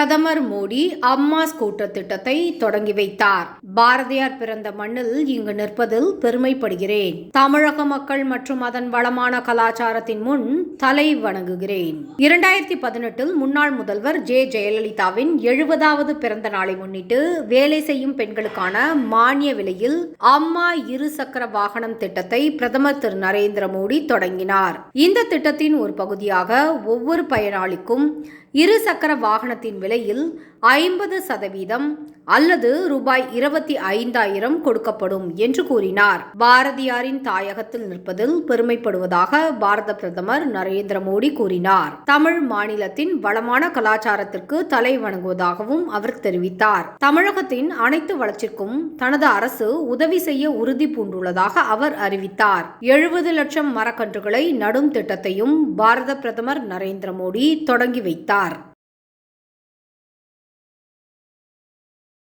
பிரதமர் மோடி அம்மா ஸ்கூட்டர் திட்டத்தை தொடங்கி வைத்தார். பாரதியார் பிறந்த மண்ணில் இங்கு நிற்பதில் பெருமைப்படுகிறேன். தமிழக மக்கள் மற்றும் அதன் வளமான கலாச்சாரத்தின் முன் தலை வணங்குகிறேன். இரண்டாயிரத்தி பதினெட்டில் முன்னாள் முதல்வர் ஜே. ஜெயலலிதாவின் எழுபதாவது பிறந்த நாளை முன்னிட்டு வேலை செய்யும் பெண்களுக்கான மானிய விலையில் அம்மா இருசக்கர வாகனம் திட்டத்தை பிரதமர் திரு. நரேந்திர மோடி தொடங்கினார். இந்த திட்டத்தின் ஒரு பகுதியாக ஒவ்வொரு பயனாளிக்கும் இரு சக்கர வாகனத்தின் விலையில் ஐம்பது சதவீதம் அல்லது ரூபாய் இருபத்தி ஐந்தாயிரம் கொடுக்கப்படும் என்று கூறினார். பாரதியாரின் தாயகத்தில் நிற்பதில் பெருமைப்படுவதாக பாரத பிரதமர் நரேந்திர மோடி கூறினார். தமிழ் மாநிலத்தின் வளமான கலாச்சாரத்திற்கு தலை வணங்குவதாகவும் அவர் தெரிவித்தார். தமிழகத்தின் அனைத்து வளர்ச்சிக்கும் தனது அரசு உதவி செய்ய உறுதி பூண்டுள்ளதாக அவர் அறிவித்தார். எழுபது லட்சம் மரக்கன்றுகளை நடும் திட்டத்தையும் பாரத பிரதமர் நரேந்திர மோடி தொடங்கி வைத்தார்.